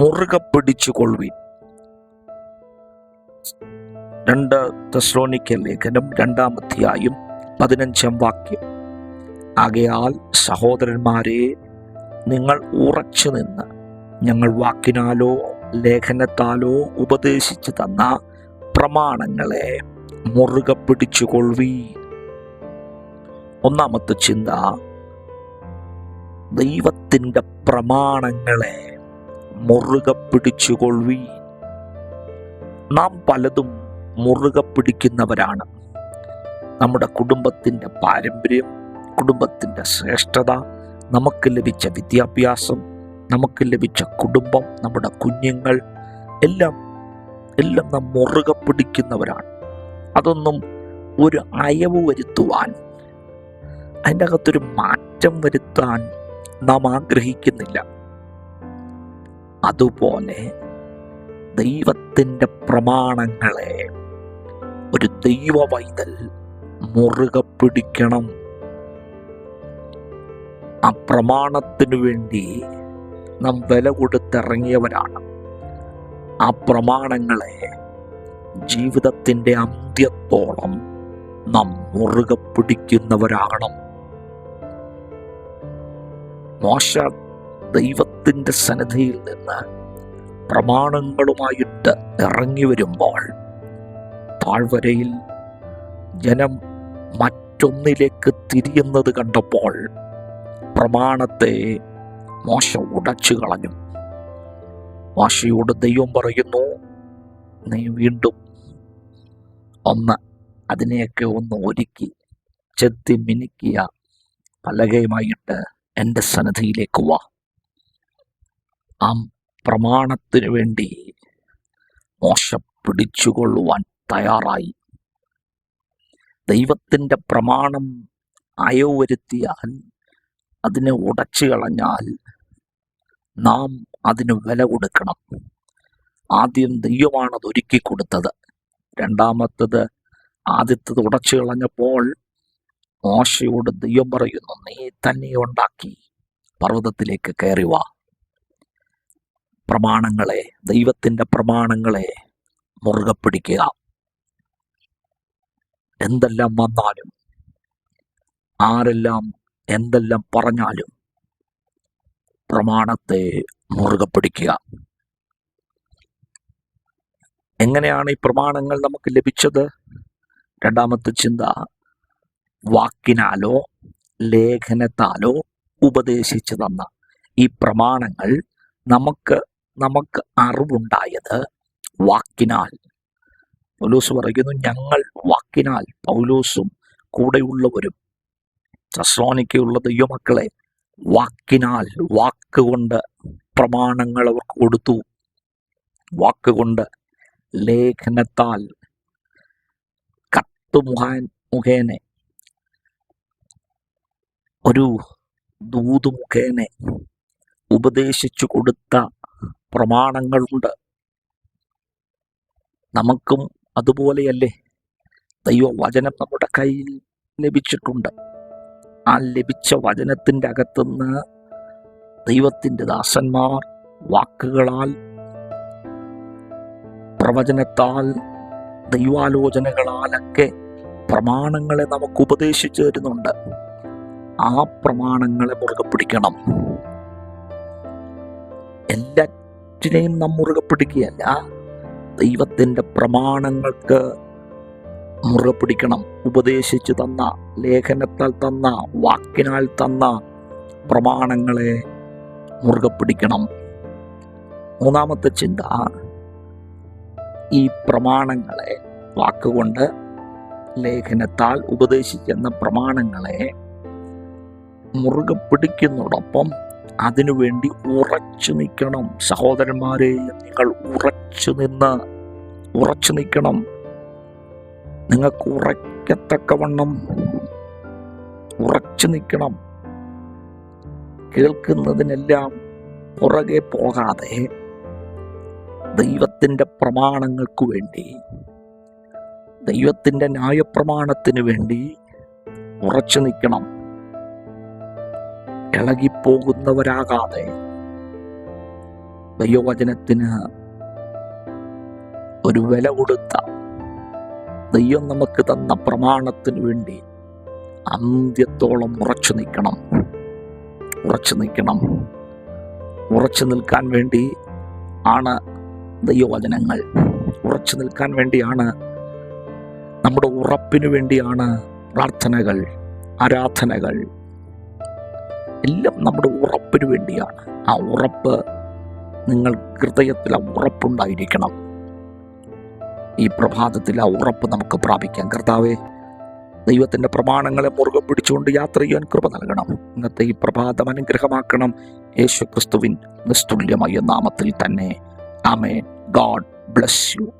മുറുകെ പിടിച്ചുകൊള്ളുവിൻ രണ്ട് തെസ്ലോണിക്കൽ ലേഖനം രണ്ടാം അധ്യായം പതിനഞ്ചാം വാക്യം. ആകയാൽ സഹോദരന്മാരെ നിങ്ങൾ ഉറച്ചു നിന്ന് ഞങ്ങൾ വാക്കിനാലോ ലേഖനത്താലോ ഉപദേശിച്ചു തന്ന പ്രമാണങ്ങളെ മുറുകെ പിടിച്ചുകൊള്ളുവീ ഒന്നാമത്തെ ചിന്ത ദൈവത്തിന്റെ പ്രമാണങ്ങളെ മുറുകെ പിടിച്ചുകൊള്ളി. നാം പലതും മുറുകെ പിടിക്കുന്നവരാണ്. നമ്മുടെ കുടുംബത്തിന്റെ പാരമ്പര്യം കുടുംബത്തിന്റെ ശ്രേഷ്ഠത നമുക്ക് ലഭിച്ച വിദ്യാഭ്യാസം നമുക്ക് ലഭിച്ച കുടുംബം നമ്മുടെ കുഞ്ഞുങ്ങൾ എല്ലാം എല്ലാം നാം മുറുകെ പിടിക്കുന്നവരാണ്. അതൊന്നും ഒരു അയവ് വരുത്തുവാൻ അതിന്റെ അകത്തൊരു മാറ്റം വരുത്താൻ നാം ആഗ്രഹിക്കുന്നില്ല. അതുപോലെ ദൈവത്തിന്റെ പ്രമാണങ്ങളെ ഒരു ദൈവ വൈതൽ മുറുകെ പിടിക്കണം. ആ പ്രമാണത്തിനു വേണ്ടി നാം വില കൊടുത്തിറങ്ങിയവരാണ്. ആ പ്രമാണങ്ങളെ ജീവിതത്തിന്റെ അന്ത്യത്തോളം നാം മുറുകെ പിടിക്കുന്നവരാകണം. മോശ ദൈവത്തിന്റെ സന്നിധിയിൽ നിന്ന് പ്രമാണങ്ങളുമായിട്ട് ഇറങ്ങി വരുമ്പോൾ താഴ്വരയിൽ ജനം മറ്റൊന്നിലേക്ക് തിരിയുന്നത് കണ്ടപ്പോൾ പ്രമാണത്തെ മോശ ഉടച്ചു കളഞ്ഞു. മോശയോട് ദൈവം പറയുന്നു നീ വീണ്ടും ഒന്ന് അതിനെയൊക്കെ ഒന്ന് ഒരുക്കി ചെത്തി മിനുക്കിയ പലകയുമായിട്ട് എന്റെ സന്നിധിയിലേക്ക് വാ. ആ പ്രമാണത്തിനു വേണ്ടി മോശ പിടിച്ചുകൊള്ളുവാൻ തയ്യാറായി. ദൈവത്തിന്റെ പ്രമാണം അയവ് വരുത്തിയാൽ അതിനെ ഉടച്ചു കളഞ്ഞാൽ നാം അതിന് വില കൊടുക്കണം. ആദ്യം ദൈവമാണ് ഒരുക്കി കൊടുത്തത്. രണ്ടാമത്തത് ആദ്യത്തത് ഉടച്ചു കളഞ്ഞപ്പോൾ മോശയോട് ദൈവം പറയുന്നു നീ തന്നെ ഉണ്ടാക്കി പർവതത്തിലേക്ക് കയറി വാ. പ്രമാണങ്ങളെ ദൈവത്തിന്റെ പ്രമാണങ്ങളെ മുറുകെ പിടിക്കുക. എന്തെല്ലാം വന്നാലും ആരെല്ലാം എന്തെല്ലാം പറഞ്ഞാലും പ്രമാണത്തെ മുറുകെ പിടിക്കുക. എങ്ങനെയാണ് ഈ പ്രമാണങ്ങൾ നമുക്ക് ലഭിച്ചത്? രണ്ടാമത്തെ ചിന്ത വാക്കിനാലോ ലേഖനത്താലോ ഉപദേശിച്ചു തന്ന ഈ പ്രമാണങ്ങൾ നമുക്ക് നമുക്ക് അറിവുണ്ടായത് വാക്കിനാൽ. പൗലോസ് പറയുന്നു ഞങ്ങൾ വാക്കിനാൽ പൗലോസും കൂടെയുള്ളവരും സസ്ലോനിക്കുള്ള ദൈവമക്കളെ വാക്കിനാൽ വാക്കുകൊണ്ട് പ്രമാണങ്ങൾ അവർക്ക് കൊടുത്തു. വാക്കുകൊണ്ട് ലേഖനത്താൽ കത്ത് മുഖാൻ മുഖേന ഒരു ദൂത് മുഖേന ഉപദേശിച്ചു കൊടുത്ത പ്രമാണങ്ങളുണ്ട്. നമുക്കും അതുപോലെയല്ലേ? ദൈവവചനം നമ്മുടെ കയ്യിൽ ലഭിച്ചിട്ടുണ്ട്. ആ ലഭിച്ച വചനത്തിന്റെ അകത്തുനിന്ന് ദൈവത്തിന്റെ ദാസന്മാർ വാക്കുകളാൽ പ്രവചനത്താൽ ദൈവാലോചനകളാലൊക്കെ പ്രമാണങ്ങളെ നമുക്ക് ഉപദേശിച്ചു തരുന്നുണ്ട്. ആ പ്രമാണങ്ങളെ മുറുകെ പിടിക്കണം. എല്ലാറ്റിനെയും നാം മുറുകെ പിടിക്കുകയല്ല ദൈവത്തിന്റെ പ്രമാണങ്ങൾക്ക് മുറുകെ പിടിക്കണം ഉപദേശിച്ചു തന്ന ലേഖനത്താൽ തന്ന വാക്കിനാൽ തന്ന പ്രമാണങ്ങളെ മുറുകെ പിടിക്കണം മൂന്നാമത്തെ ചിന്ത ഈ പ്രമാണങ്ങളെ വാക്കുകൊണ്ട് ലേഖനത്താൽ ഉപദേശിക്കുന്ന പ്രമാണങ്ങളെ മുറുകെ പിടിക്കുന്നതോടൊപ്പം അതിനുവേണ്ടി ഉറച്ചു നിൽക്കണം. സഹോദരന്മാരെ നിങ്ങൾ ഉറച്ചു നിന്ന് ഉറച്ചു നിൽക്കണം. നിങ്ങൾക്ക് ഉറക്കത്തക്കവണ്ണം ഉറച്ചു നിൽക്കണം. കേൾക്കുന്നതിനെല്ലാം പുറകെ പോകാതെ ദൈവത്തിന്റെ പ്രമാണങ്ങൾക്ക് വേണ്ടി ദൈവത്തിന്റെ ന്യായപ്രമാണത്തിന് വേണ്ടി ഉറച്ചു നിൽക്കണം. ഇളകിപ്പോകുന്നവരാകാതെ ദൈവവചനത്തിന് ഒരു വില കൊടുത്ത ദൈവം നമുക്ക് തന്ന പ്രമാണത്തിന് വേണ്ടി അന്ത്യത്തോളം ഉറച്ചു നിൽക്കണം. ഉറച്ചു നിൽക്കണം. ഉറച്ചു നിൽക്കാൻ വേണ്ടി ആണ് ദൈവവചനങ്ങൾ. ഉറച്ചു നിൽക്കാൻ വേണ്ടിയാണ് നമ്മുടെ ഉറപ്പിനു വേണ്ടിയാണ് പ്രാർത്ഥനകൾ ആരാധനകൾ. എല്ലാം നമ്മുടെ ഉറപ്പിന് വേണ്ടിയാണ്. ആ ഉറപ്പ് നിങ്ങൾ ഹൃദയത്തിൽ ആ ഉറപ്പുണ്ടായിരിക്കണം. ഈ പ്രഭാതത്തിൽ ആ ഉറപ്പ് നമുക്ക് പ്രാപിക്കാം. കർത്താവെ ദൈവത്തിന്റെ പ്രമാണങ്ങളെ മുറുകെ പിടിച്ചുകൊണ്ട് യാത്ര ചെയ്യാൻ കൃപ നൽകണം. ഇന്നത്തെ ഈ പ്രഭാതം അനുഗ്രഹമാക്കണം. യേശു ക്രിസ്തുവിൻ നിസ്തുല്യമായ നാമത്തിൽ തന്നെ. ആമേ ഗാഡ് ബ്ലസ് യു.